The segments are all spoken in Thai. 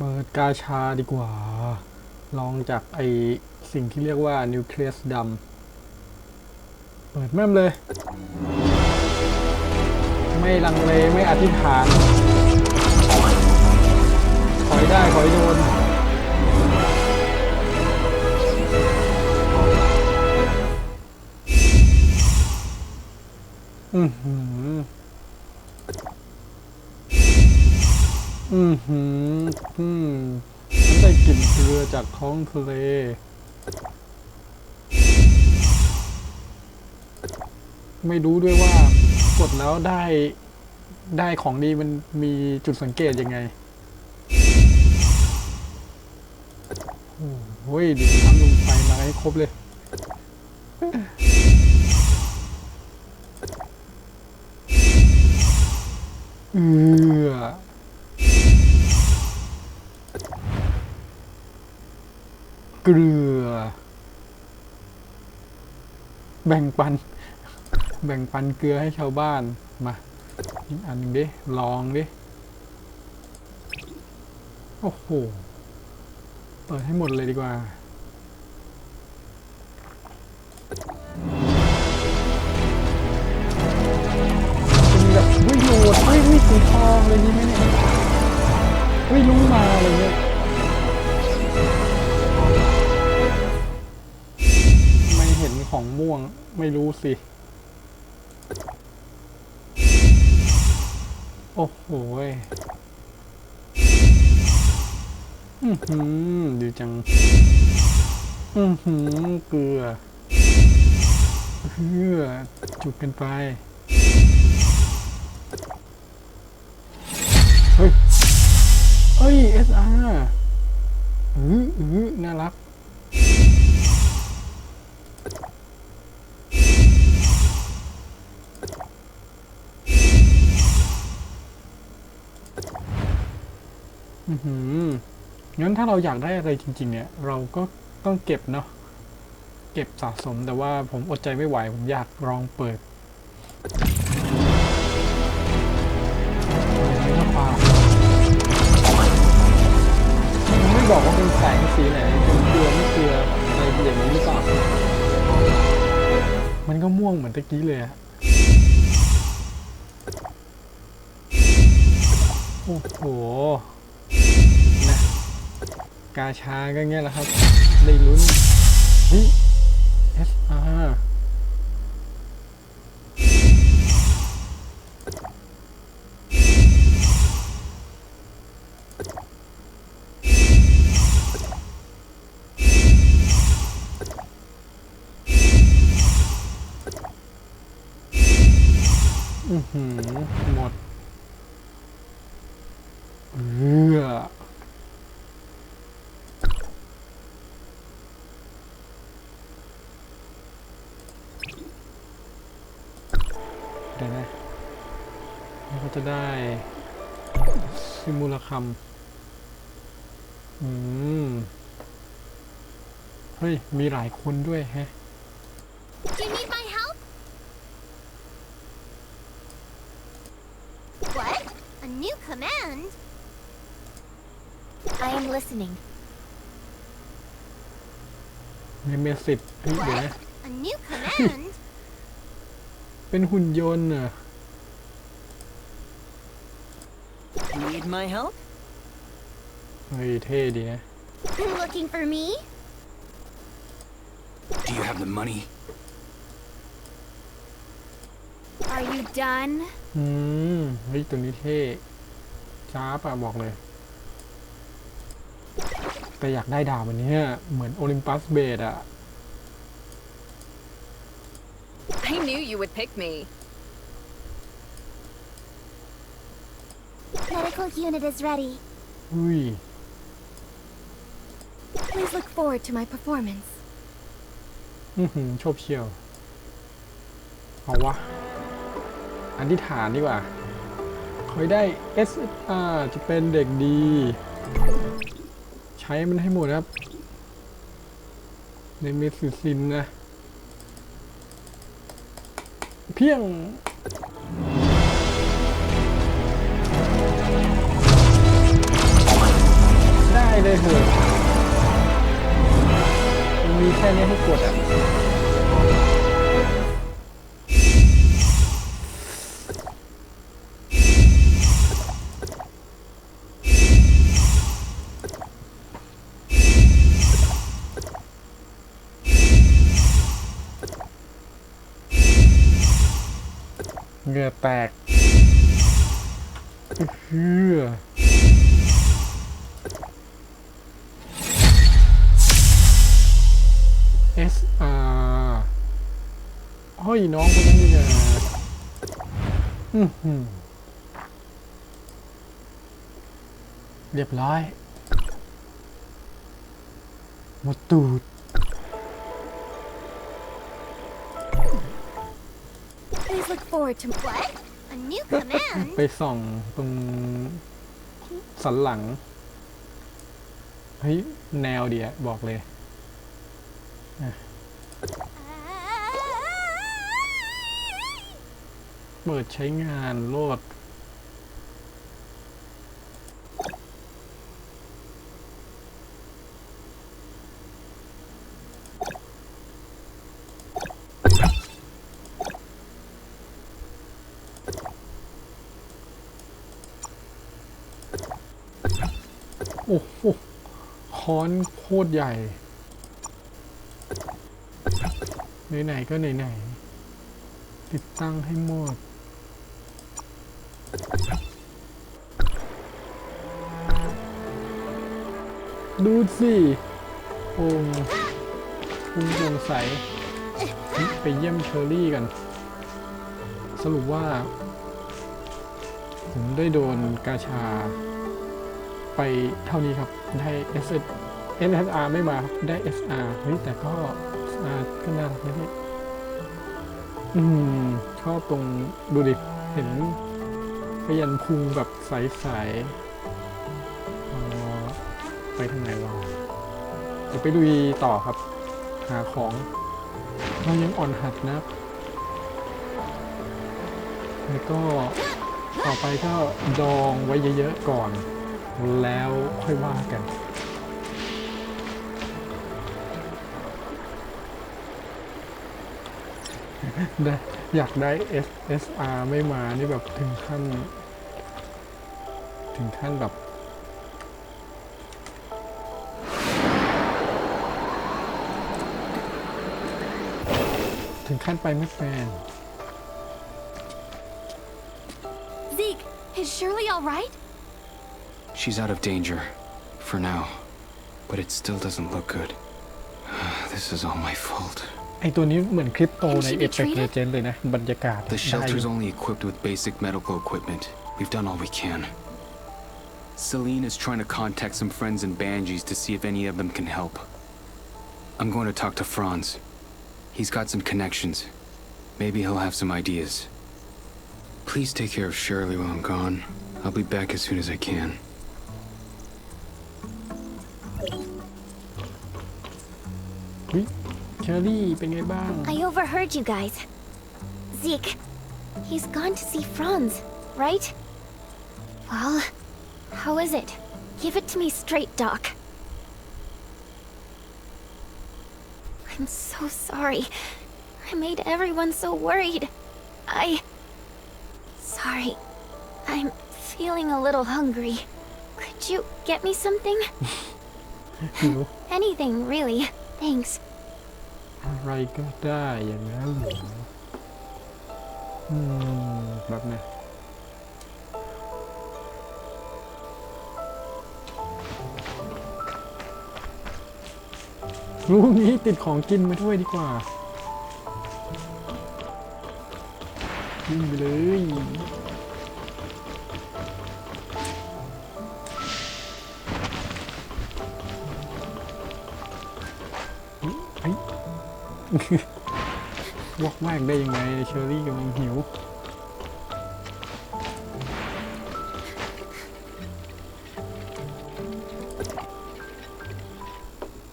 เปิดกาชาดีกว่า ลองจากไอสิ่งที่เรียกว่านิวเคลียสดำ เปิดแม่มเลย ไม่ลังเล ไม่อธิษฐาน ขอยได้ขอยโดนอือหือ อือหืออืมฉันได้กลิ่นเกลือจากท้องทะเล ไม่รู้ด้วยว่ากดแล้วได้ได้ของดีมันมีจุดสังเกตยังไงโอ้โหดิน้ำลมไฟมาให้ครบเลย เอือ เกลือ แบ่งปัน แบ่งปันเกลือให้ชาวบ้าน มาอีกอันนึงดิ ลองดิ โอ้โห เปิดให้หมดเลยดีกว่า ไม่รู้สิ โอ้โหอือหือดีจัง อือหือเกลือเพื่อจุดกันไป เฮ้ยเอ้ย SR อืออือน่ารัก อือหืองั้นถ้าเราอยากได้อะไรจริง ๆ เนี่ย เราก็ต้องเก็บเนาะเก็บสะสมแต่ว่าผมอดใจไม่ไหว ผมอยากลองเปิดไม่บอกว่าเป็นแสงสีไหนเป็นเกลือไม่เกลืออะไรอย่างนี้หรือเปล่ามันก็ม่วงเหมือนตะกี้เลยอะโอ้โห กาชาก็เงี้ยแหละครับ ได้ลุ้นเฮ้ย SR ก็จะได้ซิมูลคัมอืม เฮ้ย มีหลายคนด้วยแฮะ Do you need my help? What? A new command? I am listening. ในเมสิบเฮ้ยเดี๋ยวนะ What? A new command? เป็นหุ่นยนต์เหรอ Need my help? เฮ้ยเท่ดีนะ Looking for me? Do you have the money? Are you done? อืมเฮ้ยตัวนี้เท่จ้าบอะบอกเลย แต่อยากได้ดาบอันเนี้ยเหมือนโอลิมปัสเบดอะ I knew you would pick me. Medical unit is ready. อุ้ย Please look forward to my performance. อือหือโชบเชียว เอาวะอธิษฐานดีกว่าคอยได้ SR จะเป็นเด็กดี ใช้มันให้หมดครับ ในเมสซินนะ เพียง เลยเถอะมันมีแค่นี้ให้กดอะ ยน้องคนนั้นนี่นะอื้อหือเรียบร้อย หมดตูด Please look forward to what? A new command? ไปส่องตรงสันหลัง เฮ้ย แนวเดียบอกเลย เปิดใช้งานโลด โอ้โหค้อนโคตรใหญ่ ไหน ๆ ก็ไหน ๆ ติดตั้งให้หมด ดูสิโอ่งคุณสงสัยไปเยี่ยมเชอรี่กัน สรุปว่า ผมได้โดนกาชา ไปเท่านี้ครับ ได้ S S R ไม่มาครับ ได้ SR เฮ้ยแต่ก็ SR ก็น่ารักนะพี่อืม ชอบตรงดูดิ เห็นพยันพุงแบบใสๆ ไปทางไหนวะเดี๋ยวไปลุยต่อครับ หาของเรายังอ่อนหัดนะ แล้วก็ต่อไปก็ดองไว้เยอะๆก่อน แล้วค่อยว่ากันได้อยากได้ SSR ไม่มา นี่แบบถึงขั้น ถึงขั้นแบบ ถึงขั้นไปไม่แฟน Zeke, is Shirley alright? She's out of danger. For now. But it still doesn't look good. This is all my fault. ไอตัวนี้เหมือนคริปโตใน Can she เอ be ฟเฟกต์ treated? เลเจนเลยนะ บรรยากาศ The ได้อยู่ shelter's only equipped with basic medical equipment. We've done all we can. Celine is trying to contact some friends in Banjis to see if any of them can help. I'm going to talk to Franz. He's got some connections. Maybe he'll have some ideas. Please take care of Shirley while I'm gone. I'll be back as soon as I can. I overheard you guys. Zeke, he's gone to see Franz, right? Well, how is it? Give it to me straight, Doc. I'm so sorry. I made everyone so worried. I. Sorry. I'm feeling a little hungry. Could you get me something? หิว Anything, really. Thanks. อะไรก็ได้อย่างนั้นเหรออืมแบบไหน รู้งี้ติดของกินมาด้วยดีกว่าวิ่งไปเลยวอกแวกได้ยังไงเชอรี่กำลังหิว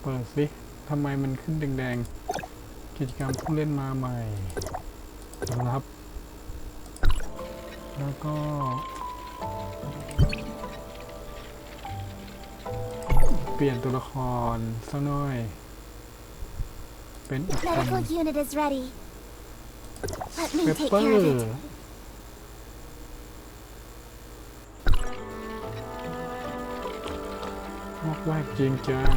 เปิดสิ ทำไมมันขึ้นแดงๆ กิจกรรมผู้เล่นมาใหม่รับ แล้วก็เปลี่ยนตัวละครสักหน่อย เป็นอีกคน Medical unit is ready. Let me เป take เปอ care of ร์ it. มากแวกจริงจัง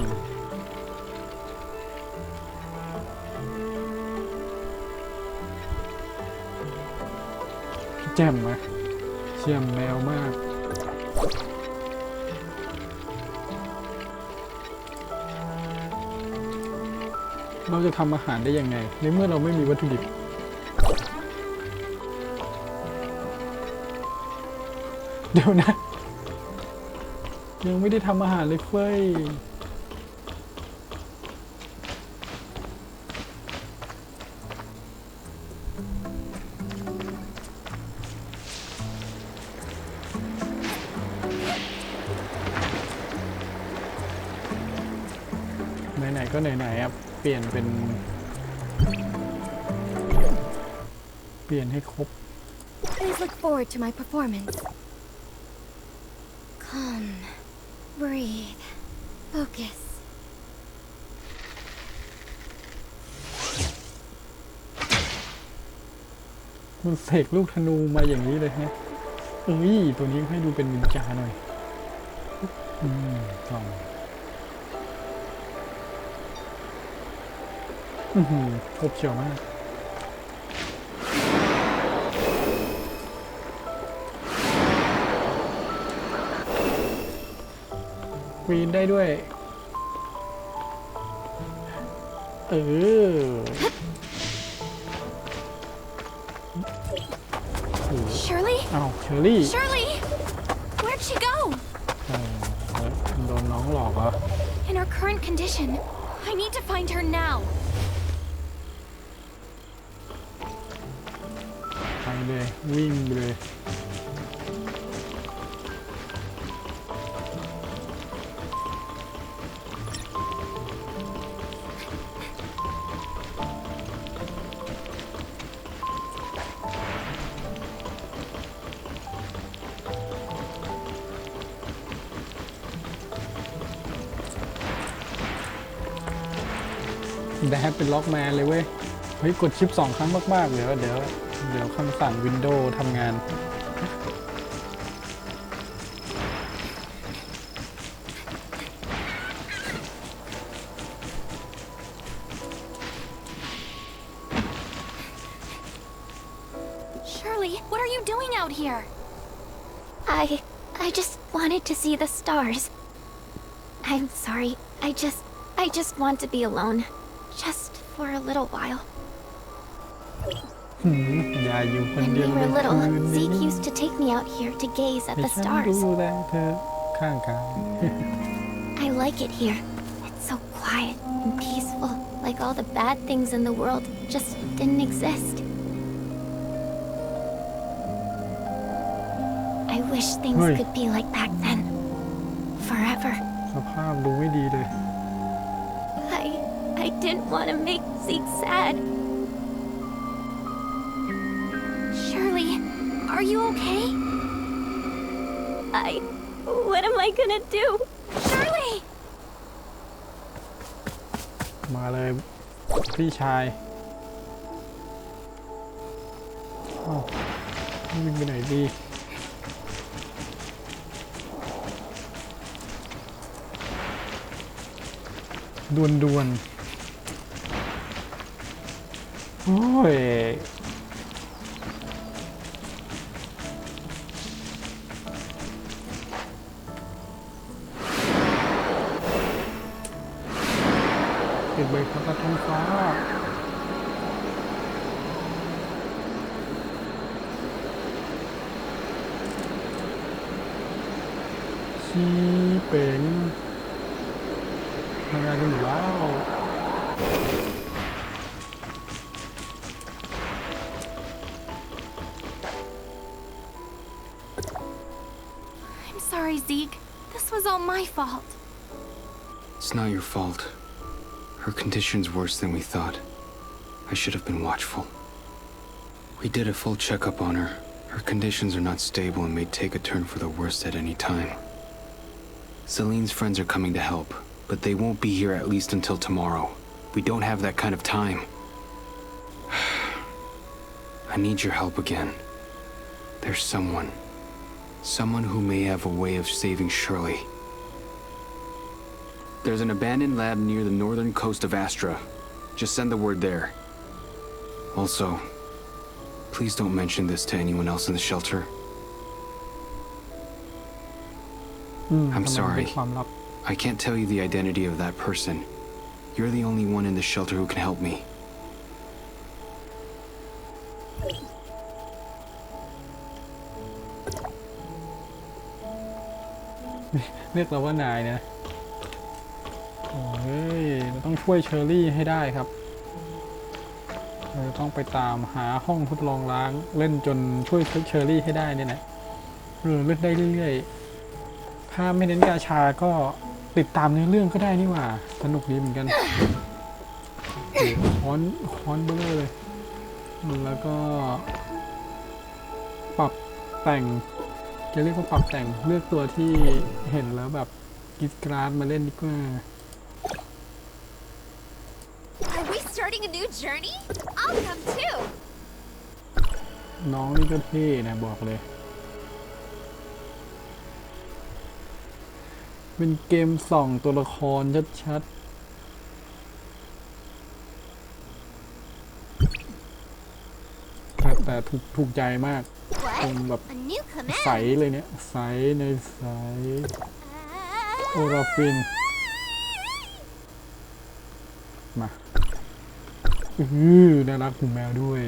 แจ่มไหมเชี่ยมแมวมากเราจะทำอาหารได้ยังไง ในเมื่อเราไม่มีวัตถุดิบ เดี๋ยวนะ ยังไม่ได้ทำอาหารเลยเฟ้ย ไหนๆก็ไหนๆอะเปลี่ยนเป็น เปลี่ยนให้ครบ Please look forward to my performance. Calm. Breathe. Focus. มันเสกลูกธนูมาอย่างนี้เลยฮะเอ้ย ตัวนี้ให้ดูเป็นนินจาหน่อยอืมกล่อง อือหือครบเชียวมาก วีนได้ด้วย เออ Shirley? อ้าวเชอรี่ Shirley! Where'd she go? เออแล้วโดนน้องหลอกเหรอ In her current condition, I need to find her now. เลย วิ่งเลย แดดเป็นล็อกแมนเลยเว้ย เฮ้ย กดชิปสองครั้งมาก ๆ เดี๋ยวเดี๋ยว เดี๋ยวคำสั่งวินโดว์ทำงาน Shirley, what are you doing out here? I. I just wanted to see the stars. I'm sorry. I just. I just want to be alone. Just for a little while. หืมอย่าอยู่คน When เดี we ยว were ในคื little, นนี้ Zeke used to take me out here to gaze at ให้ the ฉัน stars. ดูแลเธอข้างกาย I like it here. It's so quiet and peaceful, like all the bad things in the world just didn't exist. I wish things Oi. could be like back then. Forever. สภาพดูไม่ดีเลย I I didn't want to make Zeke sad. Are you okay? I what am I gonna do? Shirley! มาเลยพี่ชายอ้าววิ่งไปไหนดี ดวนดวนโอ้ย ปิดใบพัดท้องฟ้า ชีเป๋งทำงานกันอยู่แล้ว I'm sorry, Zeke. This was all my fault. It's not your fault. Her condition's worse than we thought. I should have been watchful. We did a full checkup on her. Her conditions are not stable and may take a turn for the worst at any time. Celine's friends are coming to help. but they won't be here at least until tomorrow. We don't have that kind of time. I need your help again. There's someone. Someone who may have a way of saving Shirley. There's an abandoned lab near the northern coast of Astra. Just send the word there. Also, please don't mention this to anyone else in the shelter. I'm sorry. I can't tell you the identity of that person. You're the only one in the shelter who can help me. เรียกเราว่านายนะโอ้ยเราต้องช่วยเชอรี่ให้ได้ครับเราต้องไปตามหาห้องทดลองล้างเล่นจนช่วยเชอรี่ให้ได้เนี่ยนะเออเล่นได้เรื่อยๆ ถ้าไม่เน้นกาชาก็ติดตามเนื้อเรื่องก็ได้นี่หว่า สนุกดีเหมือนกันโอ้โหค้อนค้อนเบลอเลย แล้วก็ปรับแต่งจะเรียกว่าปรับแต่งเลือกตัวที่เห็นแล้วแบบกรีดกราดมาเล่นดีกว่า Are we starting a new journey? I'll come too. น้องนี่ก็เท่นะบอกเลย เป็นเกมส่องตัวละครชัดๆแต่แต่ถูกถูกใจมากตรง What? แบบ A new ใส command. เลยเนี่ย ใสในใสโอราฟิน มา อือน่ารักหูแมวด้วย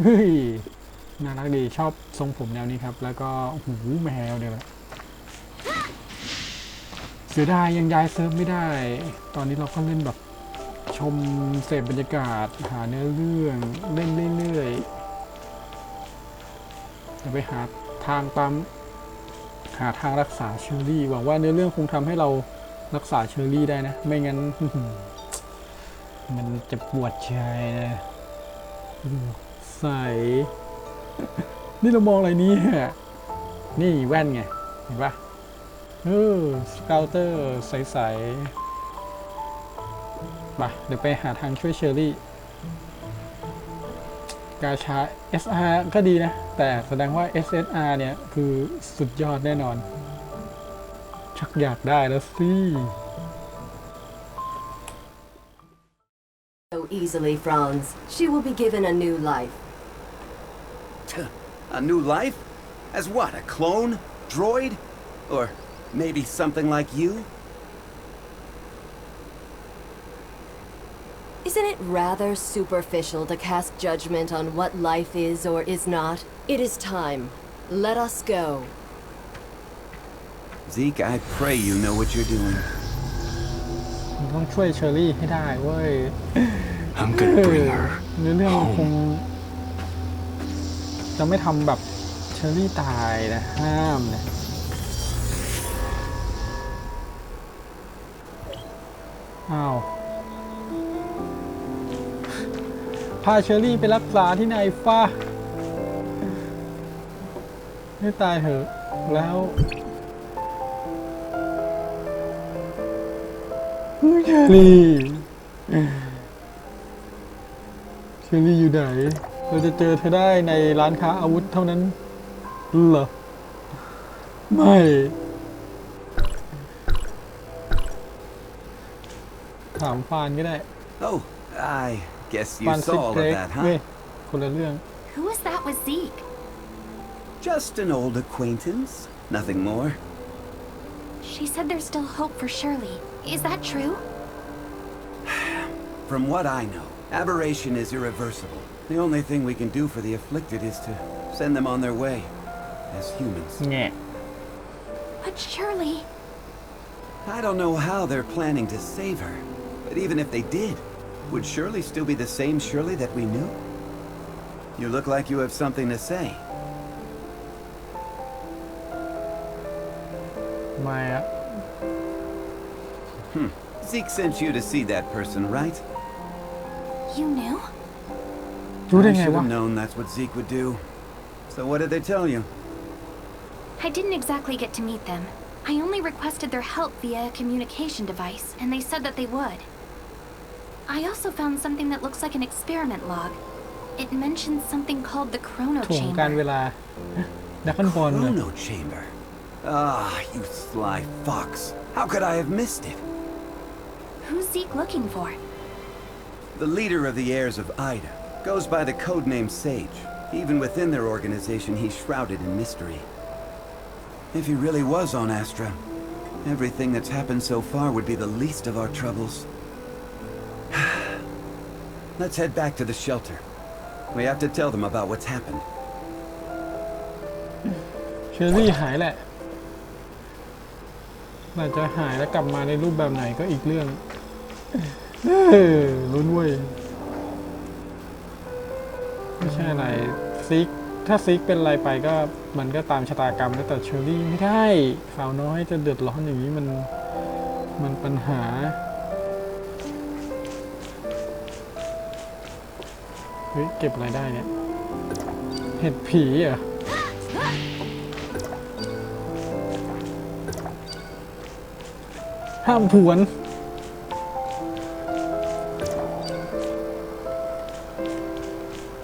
เฮ้ยน่ารักดีชอบทรงผมแนวนี้ครับ แล้วก็หูแมวเนี่ยแหละเสียดายยังย้ายเซิร์ฟไม่ได้ ตอนนี้เราก็เล่นแบบชมเสพบรรยากาศหาเนื้อเรื่องเล่น จะไปหาทางตามหาทางรักษาเชอรี่ หวังว่าเนื้อเรื่องคงทำให้เรารักษาเชอรี่ได้นะ ไม่งั้น มันจะปวดใจนะใส นี่เรามองอะไรนี้นี่แว่นไง เห็นปะเออสเกลเตอร์ ใสๆมาเดี๋ยวไปหาทางช่วยเชอรี่ กาชา SR ก็ดีนะ แต่แสดงว่า SSR เนี่ย คือสุดยอดแน่นอน ชักอยากได้แล้วสิ So easily, Franz. She will be given a new life. A new life? As what, a clone? Droid? Or maybe something like you? Isn't it rather superficial to cast judgment on what life is or is not? It is time. Let us go. Zeke, I pray you know what you're doing. มันต้องช่วยเชอรี่ให้ได้เว้ย I'm gonna bring her. เนื้อเรื่องมันคง จะไม่ทำแบบเชอรี่ตายนะ ห้ามนะ อ้าว พาเชอรี่ไปรักษาที่ไหนฟ้าให้ตายเถอะ แล้วเชอรี่เชอรี่อยู่ไหน เราจะเจอเธอได้ในร้านค้าอาวุธเท่านั้น เหรอ ไม่ถามฟานก็ได้ Oh, I guess ฟาน you ซิก saw all เกร of ก that, เว้ย huh? คนละเรื่อง Who was that with Zeke? Just an old acquaintance. Nothing more. She said there's still hope for Shirley. Is that true? From what I know, aberration is irreversible. The only thing we can do for the afflicted is to send them on their way. As humans. แง่ But Shirley. I don't know how they're planning to save her. But even if they did, would Shirley still be the same Shirley that we knew? You look like you have something to say. My... Uh, hmm. Zeke sent you to see that person, right? You knew? I should have known that's what Zeke would do. So what did they tell you? I didn't exactly get to meet them. I only requested their help via a communication device, and they said that they would. I also found something that looks like an experiment log. It mentions something called the chrono ถ่วงการเว chamber. ลาดักคอนบอลเลย Chrono chamber. Ah, you sly fox. How could I have missed it? Who's Zeke looking for? The leader of the heirs of Ida goes by the codename Sage. Even within their organization, he's shrouded in mystery. If he really was on Astra, everything that's happened so far would be the least of our troubles. Let's head back to the shelter. We have to tell them about what's happened. เชอรี่หายแหละอาจจะหายแล้วกลับมาในรูปแบบไหนก็อีกเรื่องเออลุ้นเว้ยไม่ใช่อะไรซิก ถ้าซิกเป็นอะไรไปก็มันก็ตามชะตากรรมแล้วแต่เชอรี่ไม่ได้สาวน้อยจะเดือดร้อนอย่างนี้มันมันปัญหา เฮ้ยเก็บอะไรได้เนี่ย เห็ดผีเหรอะห้ามผวน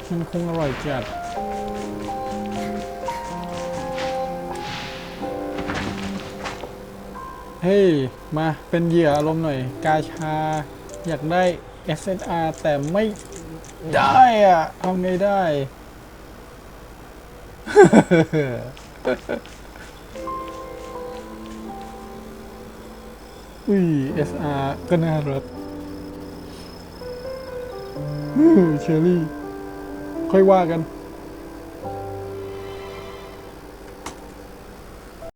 มันคงอร่อยจัดเฮ้ย มาเป็นเหยื่ออารมณ์หน่อย กาชา อยากได้ SNR แต่ไม่ ได้อะทำไงได้ อุ้ย SR ก็น่ารักเชอรี่ ค่อยว่ากัน